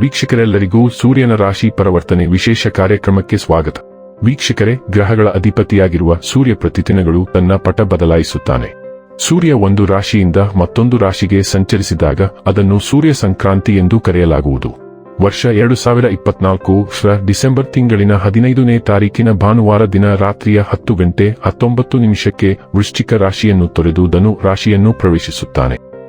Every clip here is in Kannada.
ವೀಕ್ಷಕರೆಲ್ಲರಿಗೂ ಸೂರ್ಯನ ರಾಶಿ ಪರಿವರ್ತನೆ ವಿಶೇಷ ಕಾರ್ಯಕ್ರಮಕ್ಕೆ ಸ್ವಾಗತ. ವೀಕ್ಷಕರೇ, ಗ್ರಹಗಳ ಅಧಿಪತಿಯಾಗಿರುವ ಸೂರ್ಯ ಪ್ರತಿದಿನಗಳು ತನ್ನ ಪಟ ಬದಲಾಯಿಸುತ್ತಾನೆ. ಸೂರ್ಯ ಒಂದು ರಾಶಿಯಿಂದ ಮತ್ತೊಂದು ರಾಶಿಗೆ ಸಂಚರಿಸಿದಾಗ ಅದನ್ನು ಸೂರ್ಯ ಸಂಕ್ರಾಂತಿ ಎಂದು ಕರೆಯಲಾಗುವುದು. ವರ್ಷ ಎರಡು ಸಾವಿರ ಇಪ್ಪತ್ನಾಲ್ಕು ಡಿಸೆಂಬರ್ ತಿಂಗಳಿನ ಹದಿನೈದನೇ ತಾರೀಕಿನ ಭಾನುವಾರ ದಿನ ರಾತ್ರಿಯ ಹತ್ತು ಗಂಟೆ ಹತ್ತೊಂಬತ್ತು ನಿಮಿಷಕ್ಕೆ ವೃಶ್ಚಿಕ ರಾಶಿಯನ್ನು ತೊರೆದು ಧನು ರಾಶಿಯನ್ನು ಪ್ರವೇಶಿಸುತ್ತಾನೆ.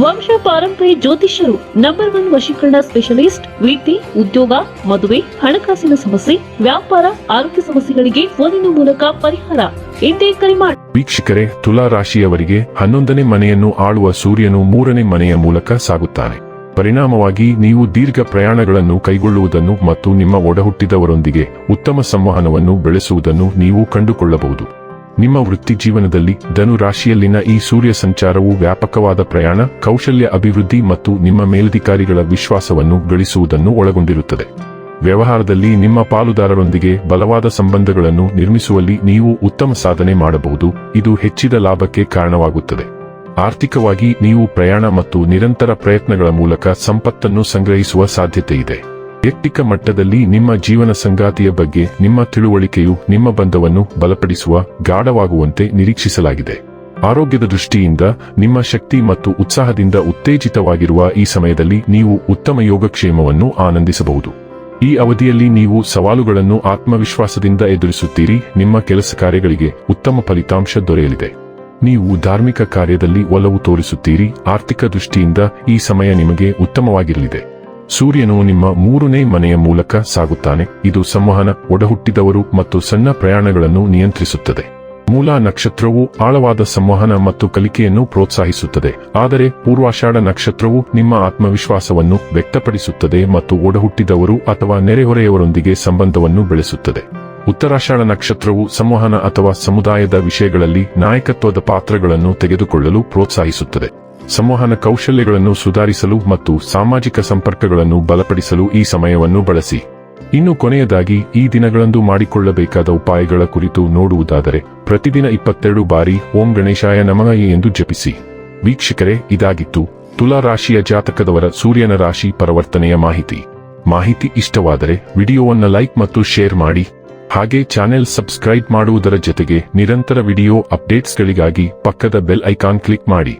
ವಂಶ ಪಾರಂಪರ್ಯ ಜ್ಯೋತಿಷ್ಯರು ನಂಬರ್ ಒನ್ ವಶೀಕರಣ ಸ್ಪೆಷಲಿಸ್ಟ್ ವಿದ್ಯೆ ಉದ್ಯೋಗ, ಮದುವೆ, ಹಣಕಾಸಿನ ಸಮಸ್ಯೆ, ವ್ಯಾಪಾರ, ಆರೋಗ್ಯ ಸಮಸ್ಯೆಗಳಿಗೆ ಫೋನಿನ ಮೂಲಕ ಪರಿಹಾರ. ಇಂದೇ ಕರೆ ಮಾಡಿ ವೀಕ್ಷಕರೇ, ತುಲಾ ರಾಶಿಯವರಿಗೆ ಹನ್ನೊಂದನೇ ಮನೆಯನ್ನು ಆಳುವ ಸೂರ್ಯನು ಮೂರನೇ ಮನೆಯ ಮೂಲಕ ಸಾಗುತ್ತಾನೆ. ಪರಿಣಾಮವಾಗಿ ನೀವು ದೀರ್ಘ ಪ್ರಯಾಣಗಳನ್ನು ಕೈಗೊಳ್ಳುವುದನ್ನು ಮತ್ತು ನಿಮ್ಮ ಒಡಹುಟ್ಟಿದವರೊಂದಿಗೆ ಉತ್ತಮ ಸಂವಹನವನ್ನು ಬೆಳೆಸುವುದನ್ನು ನೀವು ಕಂಡುಕೊಳ್ಳಬಹುದು. ನಿಮ್ಮ ವೃತ್ತಿ ಜೀವನದಲ್ಲಿ ಧನು ರಾಶಿಯಲ್ಲಿನ ಈ ಸೂರ್ಯ ಸಂಚಾರವು ವ್ಯಾಪಕವಾದ ಪ್ರಯಾಣ, ಕೌಶಲ್ಯ ಅಭಿವೃದ್ಧಿ ಮತ್ತು ನಿಮ್ಮ ಮೇಲಧಿಕಾರಿಗಳ ವಿಶ್ವಾಸವನ್ನು ಗಳಿಸುವುದನ್ನು ಒಳಗೊಂಡಿರುತ್ತದೆ. ವ್ಯವಹಾರದಲ್ಲಿ ನಿಮ್ಮ ಪಾಲುದಾರರೊಂದಿಗೆ ಬಲವಾದ ಸಂಬಂಧಗಳನ್ನು ನಿರ್ಮಿಸುವಲ್ಲಿ ನೀವು ಉತ್ತಮ ಸಾಧನೆ ಮಾಡಬಹುದು, ಇದು ಹೆಚ್ಚಿದ ಲಾಭಕ್ಕೆ ಕಾರಣವಾಗುತ್ತದೆ. ಆರ್ಥಿಕವಾಗಿ ನೀವು ಪ್ರಯಾಣ ಮತ್ತು ನಿರಂತರ ಪ್ರಯತ್ನಗಳ ಮೂಲಕ ಸಂಪತ್ತನ್ನು ಸಂಗ್ರಹಿಸುವ ಸಾಧ್ಯತೆ ಇದೆ ವೈಯಕ್ತಿಕ ಮಟ್ಟದಲ್ಲಿ ನಿಮ್ಮ ಜೀವನ ಸಂಗಾತಿಯ ಬಗ್ಗೆ, ನಿಮ್ಮ ತಿಳುವಳಿಕೆಯು ನಿಮ್ಮ ಬಂಧವನ್ನು ಬಲಪಡಿಸುವ ಗಾಢವಾಗುವಂತೆ ನಿರೀಕ್ಷಿಸಲಾಗಿದೆ. ಆರೋಗ್ಯದ ದೃಷ್ಟಿಯಿಂದ ನಿಮ್ಮ ಶಕ್ತಿ ಮತ್ತು ಉತ್ಸಾಹದಿಂದ ಉತ್ತೇಜಿತವಾಗಿರುವ ಈ ಸಮಯದಲ್ಲಿ ನೀವು ಉತ್ತಮ ಯೋಗಕ್ಷೇಮವನ್ನು ಆನಂದಿಸಬಹುದು. ಈ ಅವಧಿಯಲ್ಲಿ ನೀವು ಸವಾಲುಗಳನ್ನು ಆತ್ಮವಿಶ್ವಾಸದಿಂದ ಎದುರಿಸುತ್ತೀರಿ, ನಿಮ್ಮ ಕೆಲಸ ಕಾರ್ಯಗಳಿಗೆ ಉತ್ತಮ ಫಲಿತಾಂಶ ದೊರೆಯಲಿದೆ. ನೀವು ಧಾರ್ಮಿಕ ಕಾರ್ಯದಲ್ಲಿ ಒಲವು ತೋರಿಸುತ್ತೀರಿ, ಆರ್ಥಿಕ ದೃಷ್ಟಿಯಿಂದ ಈ ಸಮಯ ನಿಮಗೆ ಉತ್ತಮವಾಗಿರಲಿದೆ. ಸೂರ್ಯನು ನಿಮ್ಮ ಮೂರನೇ ಮನೆಯ ಮೂಲಕ ಸಾಗುತ್ತಾನೆ. ಇದು ಸಂವಹನ ಒಡಹುಟ್ಟಿದವರು ಮತ್ತು ಸಣ್ಣ ಪ್ರಯಾಣಗಳನ್ನು ನಿಯಂತ್ರಿಸುತ್ತದೆ. ಮೂಲ ನಕ್ಷತ್ರವು ಆಳವಾದ ಸಂವಹನ ಮತ್ತು ಕಲಿಕೆಯನ್ನು ಪ್ರೋತ್ಸಾಹಿಸುತ್ತದೆ. ಆದರೆ ಪೂರ್ವಾಷಾಢ ನಕ್ಷತ್ರವು ನಿಮ್ಮ ಆತ್ಮವಿಶ್ವಾಸವನ್ನು ವ್ಯಕ್ತಪಡಿಸುತ್ತದೆ ಮತ್ತು ಒಡಹುಟ್ಟಿದವರು ಅಥವಾ ನೆರೆಹೊರೆಯವರೊಂದಿಗೆ ಸಂಬಂಧವನ್ನು ಬೆಳೆಸುತ್ತದೆ. ಉತ್ತರಾಷಾಢ ನಕ್ಷತ್ರವು ಸಂವಹನ ಅಥವಾ ಸಮುದಾಯದ ವಿಷಯಗಳಲ್ಲಿ ನಾಯಕತ್ವದ ಪಾತ್ರಗಳನ್ನು ತೆಗೆದುಕೊಳ್ಳಲು ಪ್ರೋತ್ಸಾಹಿಸುತ್ತದೆ. ಸಂವಹನ ಕೌಶಲ್ಯಗಳನ್ನು ಸುಧಾರಿಸಲು ಮತ್ತು ಸಾಮಾಜಿಕ ಸಂಪರ್ಕಗಳನ್ನು ಬಲಪಡಿಸಲು ಈ ಸಮಯವನ್ನು ಬಳಸಿ. ಇನ್ನು ಕೊನೆಯದಾಗಿ, ಈ ದಿನಗಳಂದು ಮಾಡಿಕೊಳ್ಳಬೇಕಾದ ಉಪಾಯಗಳ ಕುರಿತು ನೋಡುವುದಾದರೆ, ಪ್ರತಿದಿನ ಇಪ್ಪತ್ತೆರಡು ಬಾರಿ ಓಂ ಗಣೇಶಾಯ ನಮಃ ಎಂದು ಜಪಿಸಿ. ವೀಕ್ಷಕರೇ, ಇದಾಗಿತ್ತು ತುಲಾ ರಾಶಿಯ ಜಾತಕದವರ ಸೂರ್ಯನ ರಾಶಿ ಪರಿವರ್ತನೆಯ ಮಾಹಿತಿ. ಮಾಹಿತಿ ಇಷ್ಟವಾದರೆ, ವಿಡಿಯೋವನ್ನು ಲೈಕ್ ಮತ್ತು ಶೇರ್ ಮಾಡಿ. ಹಾಗೆ ಚಾನೆಲ್ ಸಬ್ಸ್ಕ್ರೈಬ್ ಮಾಡುವುದರ ಜೊತೆಗೆ ನಿರಂತರ ವಿಡಿಯೋ ಅಪ್ಡೇಟ್ಸ್ಗಳಿಗಾಗಿ ಪಕ್ಕದ ಬೆಲ್ ಐಕಾನ್ ಕ್ಲಿಕ್ ಮಾಡಿ.